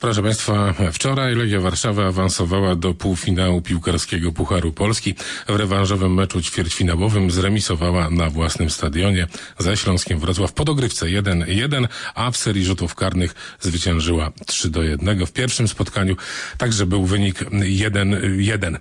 Proszę Państwa, wczoraj Legia Warszawa awansowała do półfinału piłkarskiego Pucharu Polski. W rewanżowym meczu ćwierćfinałowym zremisowała na własnym stadionie ze Śląskiem Wrocław po dogrywce 1-1, a w serii rzutów karnych zwyciężyła 3 do 1. W pierwszym spotkaniu także był wynik 1-1.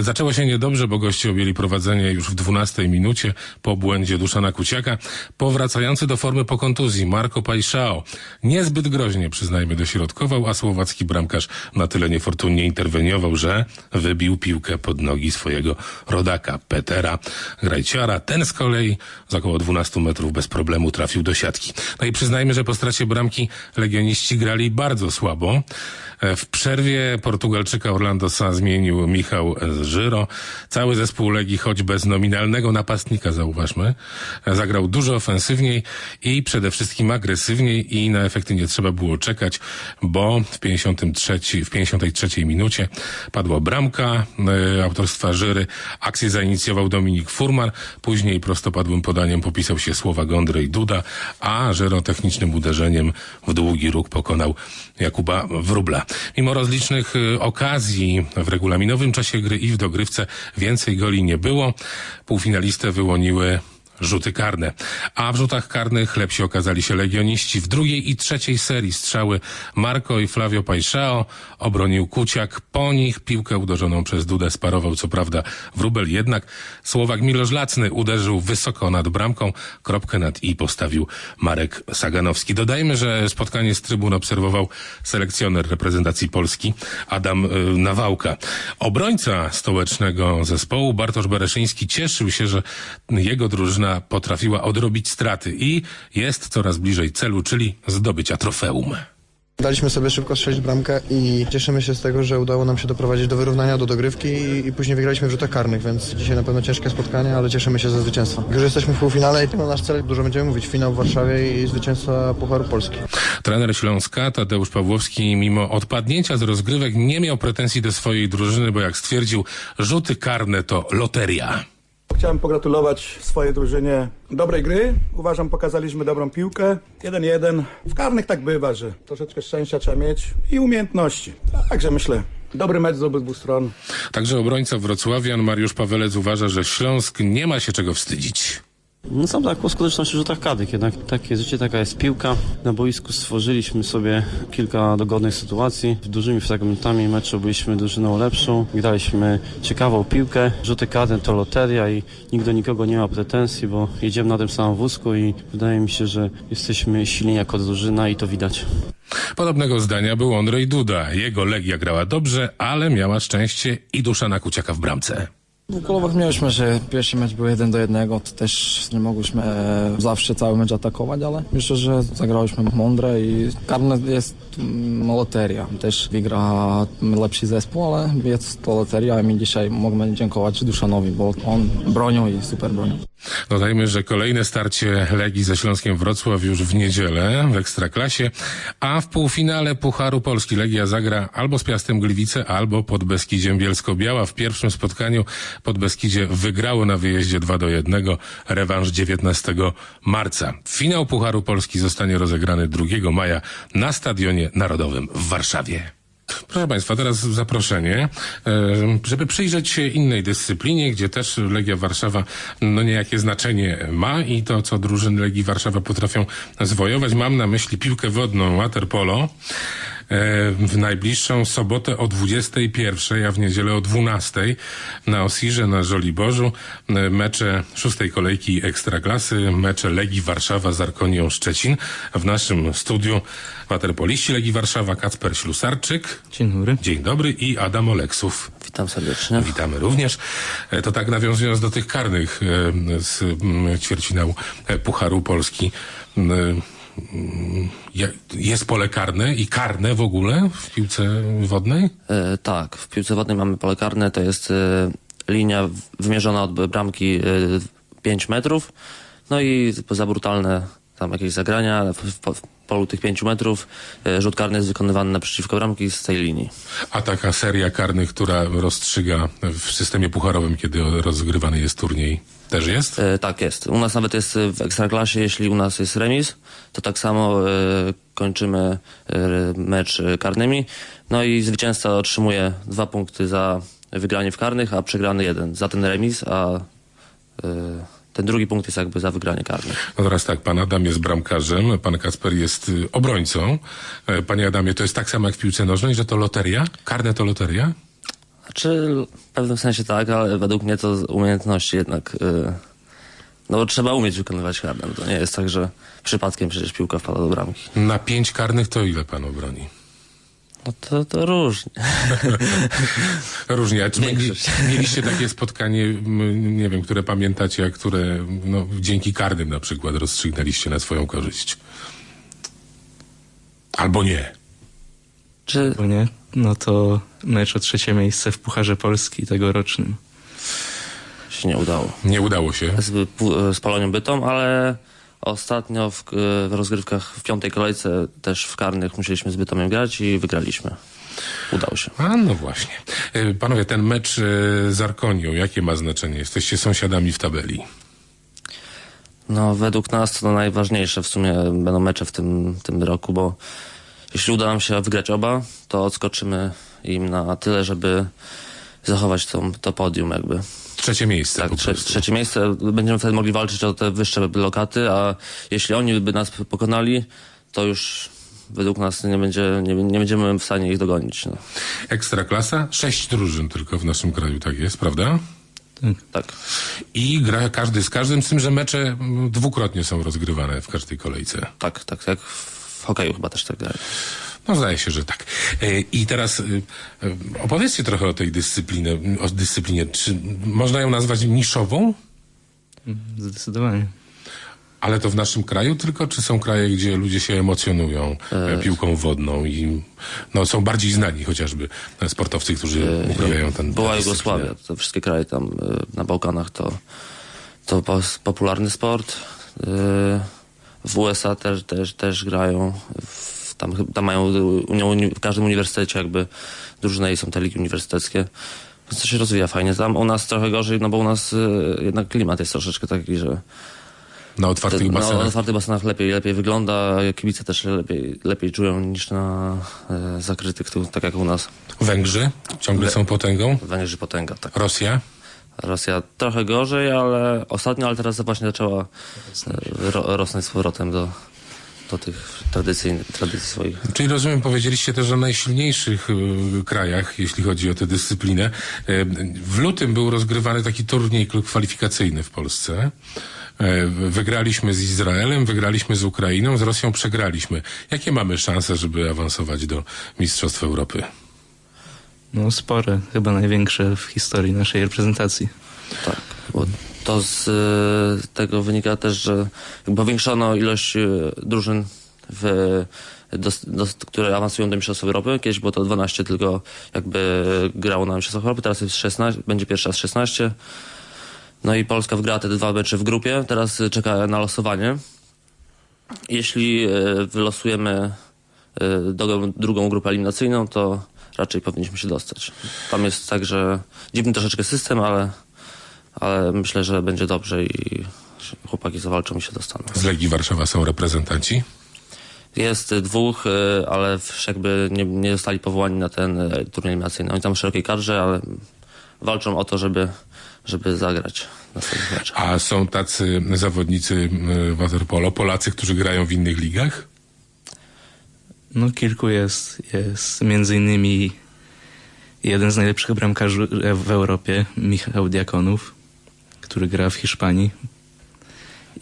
Zaczęło się niedobrze, bo goście objęli prowadzenie już w 12 minucie po błędzie Duszana Kuciaka. Powracający do formy po kontuzji Marco Pajszao niezbyt groźnie, przyznajmy, dośrodkował, a słowacki bramkarz na tyle niefortunnie interweniował, że wybił piłkę pod nogi swojego rodaka Petera Grajciara. Ten z kolei z około 12 metrów bez problemu trafił do siatki. No i przyznajmy, że po stracie bramki legioniści grali bardzo słabo. W przerwie Portugalczyka Orlando Sa zmienił Michał Żyro. Cały zespół Legii, choć bez nominalnego napastnika, zauważmy, zagrał dużo ofensywniej i przede wszystkim agresywniej i na efekty nie trzeba było czekać, bo w 53, w 53 minucie padła bramka e, autorstwa Żyry. Akcję zainicjował Dominik Furman, później prostopadłym podaniem popisał się słowa Gondry i Duda, a Żyro technicznym uderzeniem w długi róg pokonał Jakuba Wróbla. Mimo rozlicznych y, okazji w regulaminowym czasie gry i w dogrywce więcej goli nie było. Półfinalistę wyłoniły rzuty karne. A w rzutach karnych lepsi okazali się legioniści. W drugiej i trzeciej serii strzały Marco i Flavio Pajszao obronił Kuciak. Po nich piłkę uderzoną przez Dudę sparował co prawda wróbel, jednak Słowak Milosz Lacny uderzył wysoko nad bramką. Kropkę nad i postawił Marek Saganowski. Dodajmy, że spotkanie z trybun obserwował selekcjoner reprezentacji Polski Adam y, Nawałka. Obrońca stołecznego zespołu Bartosz Bereszyński cieszył się, że jego drużyna potrafiła odrobić straty i jest coraz bliżej celu, czyli zdobycia trofeum. Daliśmy sobie szybko strzelić bramkę i cieszymy się z tego, że udało nam się doprowadzić do wyrównania, do dogrywki i, i później wygraliśmy w rzutach karnych, więc dzisiaj na pewno ciężkie spotkanie, ale cieszymy się ze zwycięstwa. Już jesteśmy w półfinale i to nasz cel, dużo będziemy mówić, finał w Warszawie i zwycięstwa Pucharu Polski. Trener Śląska Tadeusz Pawłowski mimo odpadnięcia z rozgrywek nie miał pretensji do swojej drużyny, bo jak stwierdził, rzuty karne to loteria. Chciałem pogratulować swojej drużynie dobrej gry. Uważam, pokazaliśmy dobrą piłkę. 1-1. W karnych tak bywa, że troszeczkę szczęścia trzeba mieć i umiejętności. Także myślę, dobry mecz z obydwu stron. Także obrońca wrocławian Mariusz Pawelec uważa, że Śląsk nie ma się czego wstydzić. No sam tak po skuteczności rzutach karnych, jednak takie życie, taka jest piłka. Na boisku stworzyliśmy sobie kilka dogodnych sytuacji. Dużymi fragmentami meczu byliśmy drużyną lepszą. Graliśmy ciekawą piłkę. Rzuty karne to loteria i nikt do nikogo nie ma pretensji, bo jedziemy na tym samym wózku i wydaje mi się, że jesteśmy silni jako drużyna i to widać. Podobnego zdania był Andrzej Duda. Jego Legia grała dobrze, ale miała szczęście i dusza na kuciaka w bramce. W kolowach mieliśmy, że pierwszy mecz był jeden do jednego, to też nie mogłyśmy e, zawsze cały mecz atakować, ale myślę, że zagrałyśmy mądre i karne jest mm, loteria. Też wygra lepszy zespół, ale jest to loteria i my dzisiaj możemy dziękować Duszanowi, bo on bronią i super bronią. Dodajmy, że kolejne starcie Legii ze Śląskiem Wrocław już w niedzielę w Ekstraklasie, a w półfinale Pucharu Polski Legia zagra albo z Piastem Gliwice, albo pod Beskidziem Bielsko-Biała. W pierwszym spotkaniu pod Beskidzie wygrało na wyjeździe 2 do 1, rewanż 19 marca. Finał Pucharu Polski zostanie rozegrany 2 maja na Stadionie Narodowym w Warszawie. Proszę Państwa, teraz zaproszenie, e, żeby przyjrzeć się innej dyscyplinie, gdzie też Legia Warszawa no niejakie znaczenie ma i to, co drużyny Legii Warszawa potrafią zwojować. Mam na myśli piłkę wodną, waterpolo. E, W najbliższą sobotę o 21, a w niedzielę o 12 na Osirze, na Żoliborzu e, mecze szóstej kolejki Ekstraklasy, mecze Legii Warszawa z Arkonią Szczecin. W naszym studiu waterpoliści Legii Warszawa Kacper Ślusarczyk. Dzień dobry. Dzień dobry i Adam Oleksów. Witam serdecznie. Witamy również. E, To tak nawiązując do tych karnych z ćwierćfinału Pucharu Polski. Jest pole karne i karne w ogóle w piłce wodnej? E, tak, w piłce wodnej mamy pole karne, to jest e, linia wymierzona od bramki e, 5 metrów, no i za brutalne tam jakieś zagrania w, w, w polu tych 5 metrów e, rzut karny jest wykonywany naprzeciwko bramki z tej linii. A taka seria karnych, która rozstrzyga w systemie pucharowym, kiedy rozgrywany jest turniej, też jest? E, tak jest. U nas nawet jest e, w ekstraklasie, jeśli u nas jest remis, to tak samo e, kończymy e, mecz e, karnymi. No i zwycięzca otrzymuje dwa punkty za wygranie w karnych, a przegrany jeden za ten remis, a e, ten drugi punkt jest jakby za wygranie karnych. No teraz tak, pan Adam jest bramkarzem, pan Kasper jest obrońcą. Panie Adamie, to jest tak samo jak w piłce nożnej, że to loteria? Karne to loteria? Znaczy, w pewnym sensie tak, ale według mnie to z umiejętności jednak. y, no bo trzeba umieć wykonywać karne. To nie jest tak, że przypadkiem przecież piłka wpada do bramki. Na pięć karnych to ile pan obroni? No to, to różnie. Różnie. A czy Większość. mieliście takie spotkanie, nie wiem, które pamiętacie, a które no, dzięki karnym na przykład rozstrzygnęliście na swoją korzyść? Albo nie. Czy Bo nie? No to mecz o trzecie miejsce w Pucharze Polski tegorocznym. się nie udało? Nie udało się. Z, z Polonią Bytom, ale ostatnio w, w rozgrywkach w piątej kolejce też w karnych musieliśmy z Bytomiem grać i wygraliśmy. Udało się. A no właśnie. E, Panowie, ten mecz e, z Arkonią, jakie ma znaczenie? Jesteście sąsiadami w tabeli. No, według nas to najważniejsze w sumie będą mecze w tym, tym roku, bo jeśli uda nam się wygrać oba, to odskoczymy im na tyle, żeby zachować tą, to podium jakby. Trzecie miejsce Tak, po trze, trzecie miejsce. Będziemy wtedy mogli walczyć o te wyższe lokaty, a jeśli oni by nas pokonali, to już według nas nie, będzie, nie, nie będziemy w stanie ich dogonić. No. Ekstraklasa, sześć drużyn tylko w naszym kraju, tak jest, prawda? Tak. I gra każdy z każdym, z tym, że mecze dwukrotnie są rozgrywane w każdej kolejce. Tak, tak, jak w hokeju chyba też tak dalej. No zdaje się, że tak. E, I teraz y, y, opowiedzcie trochę o tej dyscyplinie, o dyscyplinie. Czy można ją nazwać niszową? Zdecydowanie. Ale to w naszym kraju tylko, czy są kraje, gdzie ludzie się emocjonują e, piłką wodną i no, są bardziej znani chociażby e, sportowcy, którzy uprawiają ten Była Jugosławia, to wszystkie kraje tam na Bałkanach to, to popularny sport. Y, W USA też, też, też grają. W- Tam, tam mają y, w każdym uniwersytecie jakby drużyny i są te ligi uniwersyteckie. Więc to się rozwija fajnie. Tam u nas trochę gorzej, no bo u nas y, jednak klimat jest troszeczkę taki, że Na otwartych na basenach. otwartych basenach lepiej, lepiej wygląda, kibice też lepiej, lepiej czują niż na y, zakrytych, tu, tak jak u nas. Węgrzy ciągle są potęgą. Węgrzy potęga, tak. Rosja. Rosja trochę gorzej, ale ostatnio, ale teraz właśnie zaczęła e, ro, rosnąć z powrotem do, do tych tradycji, tradycji swoich. Czyli rozumiem, powiedzieliście też o najsilniejszych y, krajach, jeśli chodzi o tę dyscyplinę. Y, w lutym był rozgrywany taki turniej kwalifikacyjny w Polsce. Wygraliśmy z Izraelem, wygraliśmy z Ukrainą, z Rosją przegraliśmy. Jakie mamy szanse, żeby awansować do Mistrzostw Europy? No spore, chyba największe w historii naszej reprezentacji. Tak, bo to z e, tego wynika też, że powiększono ilość e, drużyn, w, do, do, które awansują do Mistrzostw Europy. Kiedyś było to 12 tylko jakby grało na Mistrzostwach Europy, teraz jest 16, będzie pierwszy raz 16. No i Polska wygrała te dwa mecze w grupie, teraz czeka na losowanie. Jeśli e, wylosujemy drugą grupę eliminacyjną, to raczej powinniśmy się dostać. Tam jest tak, że dziwny troszeczkę system, ale, ale myślę, że będzie dobrze i chłopaki zawalczą i się dostaną. Z Legii Warszawa są reprezentanci. Jest dwóch, e, ale jakby nie, nie zostali powołani na ten e, turniej eliminacyjny. Oni tam w szerokiej kadrze, ale walczą o to, żeby, żeby zagrać. A są tacy zawodnicy y, waterpolo, Polacy, którzy grają w innych ligach? No kilku jest. Jest między innymi jeden z najlepszych bramkarzy w Europie, Michał Diakonów, który gra w Hiszpanii.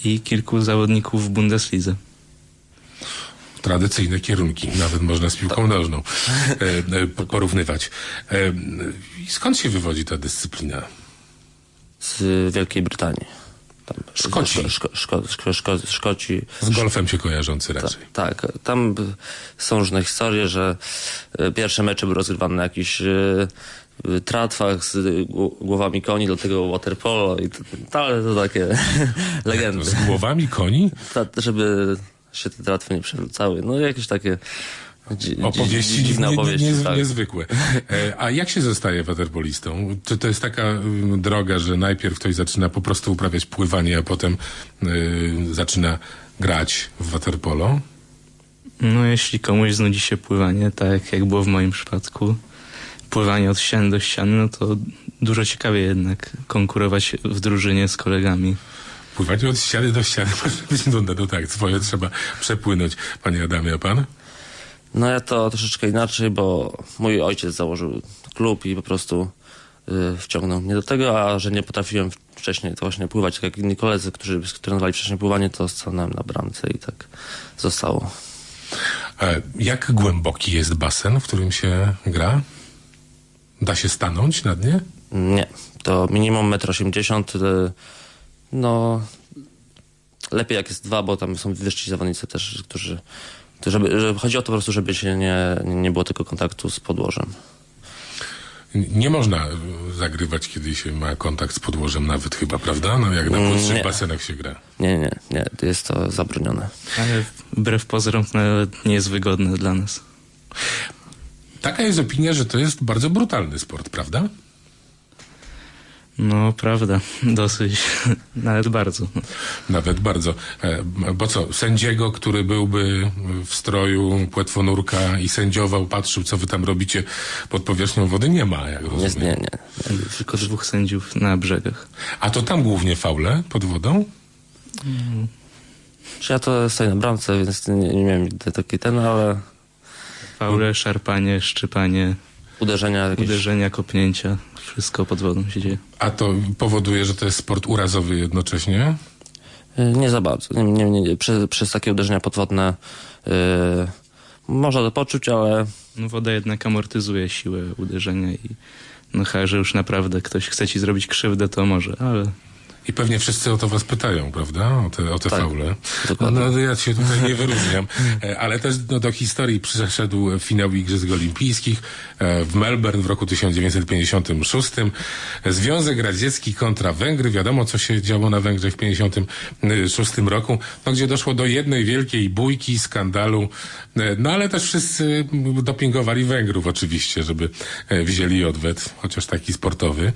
I kilku zawodników w Bundeslidze. tradycyjne kierunki, nawet można z piłką nożną e, e, po- porównywać. E, skąd się wywodzi ta dyscyplina? Z Wielkiej Brytanii. Tam, Szkoci. Szko, szko, szko, szko, szko, Szkoci. Z golfem się kojarzący Ta, raczej. tak, tam są różne historie, że e, pierwsze mecze były rozgrywane na jakichś e, e, tratwach z gł- głowami koni, do tego waterpolo i to, to, ale to takie legendy. Z głowami koni? Ta, żeby się te tratwy nie przewrócały. No jakieś takie Opowieści dziwne nie, opowieści. nie, nie, tak. niezwykłe. E, a jak się zostaje waterpolistą? Czy to jest taka mm, droga, że najpierw ktoś zaczyna po prostu uprawiać pływanie, a potem y, zaczyna grać w waterpolo? No, jeśli komuś znudzi się pływanie, tak jak było w moim przypadku, pływanie od ściany do ściany, no to dużo ciekawiej jednak konkurować w drużynie z kolegami. Pływanie od ściany do ściany może być nudne, no tak, swoje trzeba przepłynąć. Panie Adamie, a pan? No ja to troszeczkę inaczej, bo mój ojciec założył klub i po prostu y, wciągnął mnie do tego, a że nie potrafiłem wcześniej to właśnie pływać, tak jak inni koledzy, którzy trenowali wcześniej pływanie, to stanąłem na bramce i tak zostało. E, Jak głęboki jest basen, w którym się gra? Da się stanąć na dnie? Nie, to minimum 1,80 m. y, No, lepiej jak jest dwa, bo tam są wyżsi zawodnicy też, którzy. To Żeby, żeby, chodzi o to po prostu, żeby się nie, nie było tylko kontaktu z podłożem. Nie można zagrywać, kiedy się ma kontakt z podłożem nawet chyba, prawda? No jak na Nie. basenach się gra. Nie, nie, nie, jest to zabronione. Ale wbrew pozorom nawet nie jest wygodne dla nas. Taka jest opinia, że to jest bardzo brutalny sport, prawda? No, prawda, dosyć, nawet bardzo. Nawet bardzo. E, Bo co, sędziego, który byłby w stroju płetwonurka i sędziował, patrzył, co wy tam robicie pod powierzchnią wody, nie ma, jak Nie, rozumiem. nie, nie. Tylko dwóch sędziów na brzegach. A to tam głównie faule pod wodą? Czy ja to stoję na bramce, więc nie, nie miałem nigdy taki ten, ale Faule, szarpanie, szczypanie, uderzenia jakieś... uderzenia, kopnięcia, wszystko pod wodą się dzieje. A to powoduje, że to jest sport urazowy jednocześnie? Y, Nie za bardzo. Nie, nie, nie, nie. Przez, przez takie uderzenia podwodne yy, można to poczuć, ale No, woda jednak amortyzuje siłę uderzenia i no chyba, że już naprawdę ktoś chce ci zrobić krzywdę, to może, ale I pewnie wszyscy o to was pytają, prawda? O te, o te Tak, faule. No, dokładnie. no, ja się tutaj nie wyróżniam. E, Ale też no, do historii przyszedł finał Igrzysk Olimpijskich e, w Melbourne w roku 1956. Związek Radziecki kontra Węgry. Wiadomo, co się działo na Węgrzech w 1956 roku, no, gdzie doszło do jednej wielkiej bójki, skandalu. E, No ale też wszyscy dopingowali Węgrów oczywiście, żeby e, wzięli odwet, chociaż taki sportowy.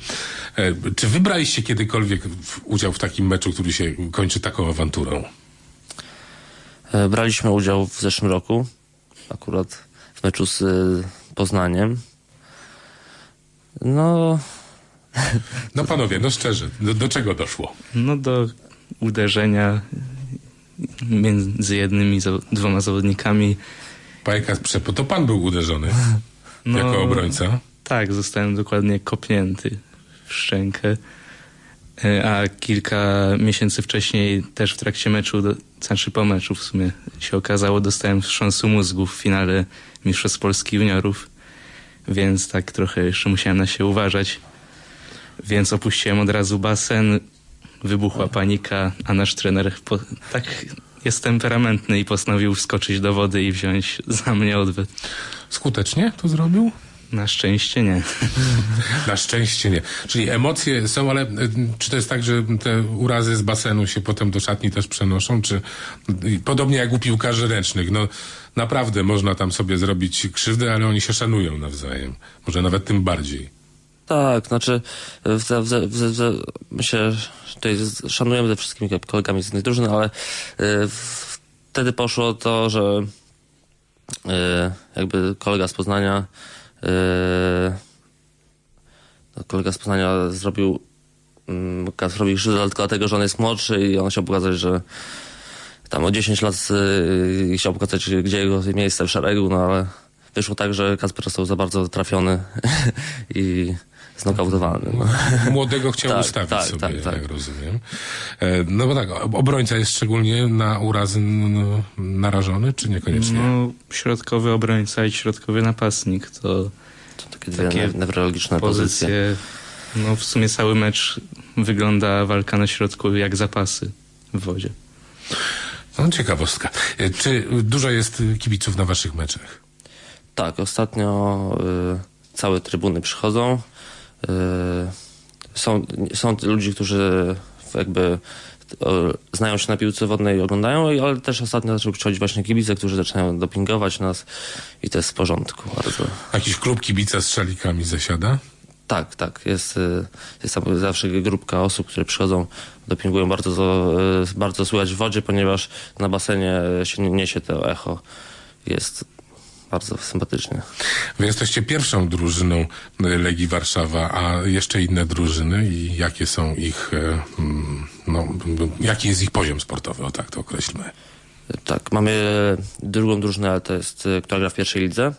E, Czy wybraliście kiedykolwiek w- udział w takim meczu, który się kończy taką awanturą? e, braliśmy udział w zeszłym roku, akurat w meczu z y, Poznaniem. No, No panowie, no szczerze, do, do czego doszło? no do uderzenia między jednymi dwoma zawodnikami. Pajka to pan był uderzony No, jako obrońca. Tak, zostałem dokładnie kopnięty w szczękę. E, A kilka miesięcy wcześniej, też w trakcie meczu, do, znaczy po meczu w sumie się okazało, dostałem wstrząsu mózgu w finale Mistrzostw Polski Juniorów, więc tak trochę jeszcze musiałem na się uważać. Więc opuściłem od razu basen, wybuchła panika, a nasz trener po, tak jest temperamentny i postanowił wskoczyć do wody i wziąć za mnie odwet. Skutecznie to zrobił? Na szczęście nie. Na szczęście nie. Czyli emocje są, ale y, czy to jest tak, że te urazy z basenu się potem do szatni też przenoszą? Czy y, podobnie jak u piłkarzy ręcznych? No naprawdę można tam sobie zrobić krzywdę, ale oni się szanują nawzajem. Może nawet tym bardziej. tak, znaczy w, w, w, w, w, myślę, że tutaj szanujemy ze wszystkimi kolegami z innych drużyn, ale y, wtedy poszło to, że y, jakby kolega z Poznania kolega z Poznania zrobił mm, zrobił krzywdę tylko dlatego, że on jest młodszy i on chciał pokazać, że tam o 10 lat y, chciał pokazać, gdzie jego miejsce w szeregu, no ale wyszło tak, że Kasper został za bardzo trafiony i znokautowany. No. Młodego chciał Tak, ustawić tak, sobie, tak, tak. jak rozumiem. E, No bo tak, obrońca jest szczególnie na urazy no, narażony, czy niekoniecznie? No, środkowy obrońca i środkowy napastnik to To takie dwie Takie pozycje. pozycje. No, w sumie cały mecz wygląda walka na środku jak zapasy w wodzie. No, ciekawostka. E, Czy dużo jest kibiców na waszych meczach? Tak, ostatnio y, całe trybuny przychodzą. Y, są, są ludzie, którzy jakby znają się na piłce wodnej i oglądają, ale też ostatnio zaczęły przychodzić właśnie kibice, którzy zaczynają dopingować nas i to jest w porządku bardzo. Jakiś klub kibica z szalikami zasiada? Tak, tak. Jest, y, jest tam zawsze grupka osób, które przychodzą, dopingują. Bardzo, y, bardzo słychać w wodzie, ponieważ na basenie się nie- niesie to echo jest bardzo sympatycznie. Wy jesteście pierwszą drużyną e, Legii Warszawa, a jeszcze inne drużyny i jakie są ich, e, mm, no, b- jaki jest ich poziom sportowy, o tak to określmy. Tak, mamy drugą drużynę, ale to jest, y, która gra w pierwszej lidze.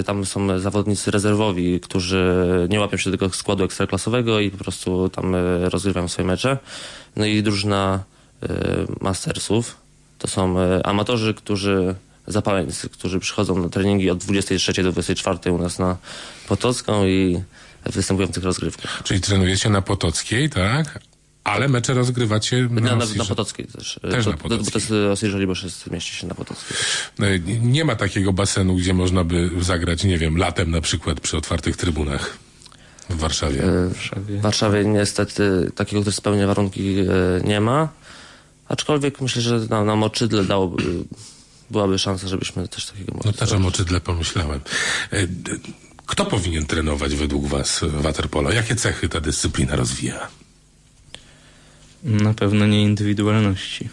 Y, Tam są zawodnicy rezerwowi, którzy nie łapią się tego składu ekstraklasowego i po prostu tam y, rozgrywają swoje mecze. No i drużyna y, mastersów. To są y, amatorzy, którzy zapaleńcy, którzy przychodzą na treningi od 23 do 24 u nas na Potocką i występują w tych rozgrywkach. Czyli trenujecie na Potockiej, tak? Ale mecze rozgrywacie na, Na, na, na Potockiej też. Też to, na to- Bo to Potockiej. jest y, Osir Żoliborz mieści się na Potockiej. E, Nie ma takiego basenu, gdzie można by zagrać, nie wiem, latem na przykład przy otwartych trybunach w Warszawie. Y, Warszawie. W Warszawie niestety takiego, który spełnia warunki e, nie ma. Aczkolwiek myślę, że na, na moczydle dałoby, byłaby szansa, żebyśmy coś takiego mogli No też o zrobić. moczydle pomyślałem. E, Kto powinien trenować według was waterpolo? Jakie cechy ta dyscyplina rozwija? Na pewno nie indywidualności.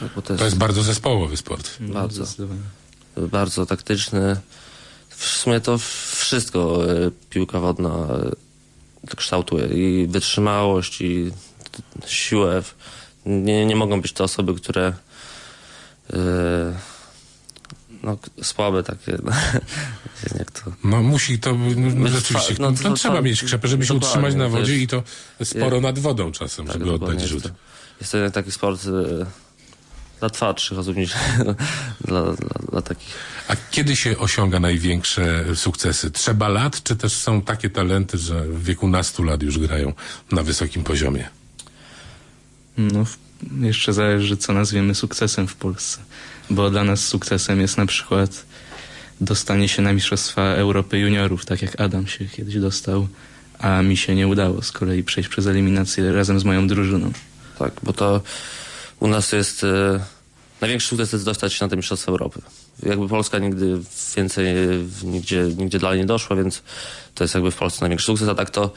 Tak, to To jest, bardzo zespołowy sport. Bardzo. Bardzo taktyczny. W sumie to wszystko e, piłka wodna e, kształtuje. I wytrzymałość, i siłę. Nie, nie mogą być to osoby, które e, no, słabe takie. Jak to No musi to, no, Być rzeczywiście, no, no, to- trzeba to- mieć krzepę, żeby się utrzymać na to wodzie jest- i to sporo nad wodą czasem, Tak, żeby oddać jest rzut. to- Jest to jednak taki sport e, dla twardszych osób niż dla, dla, dla takich. A kiedy się osiąga największe sukcesy? Trzeba lat, czy też są takie talenty, że w wieku nastu lat już grają na wysokim poziomie? No, w- jeszcze zależy, co nazwiemy sukcesem w Polsce. Bo dla nas sukcesem jest na przykład dostanie się na Mistrzostwa Europy Juniorów, tak jak Adam się kiedyś dostał, a mi się nie udało z kolei przejść przez eliminację razem z moją drużyną. Tak, bo to u nas jest e, największy sukces jest dostać się na te Mistrzostwa Europy. Jakby Polska nigdy więcej e, nigdzie, nigdzie dalej nie doszła, więc to jest jakby w Polsce największy sukces, a tak to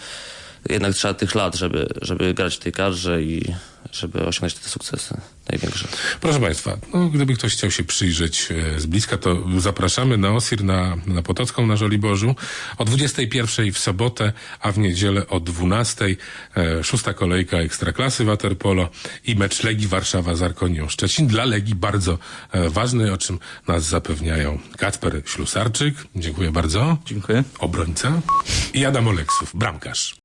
jednak trzeba tych lat, żeby, żeby grać w tej kadrze i żeby osiągnąć te sukcesy największe. Proszę Państwa, no, gdyby ktoś chciał się przyjrzeć e, z bliska, to zapraszamy na Osir, na, na Potocką, na Żoliborzu o 21 w sobotę, a w niedzielę o 12. E, szósta kolejka Ekstraklasy Waterpolo i mecz Legii Warszawa z Arkonią Szczecin. Dla Legii bardzo e, ważny, o czym nas zapewniają Kacper Ślusarczyk, dziękuję bardzo, Dziękuję. obrońca i Adam Oleksów, bramkarz.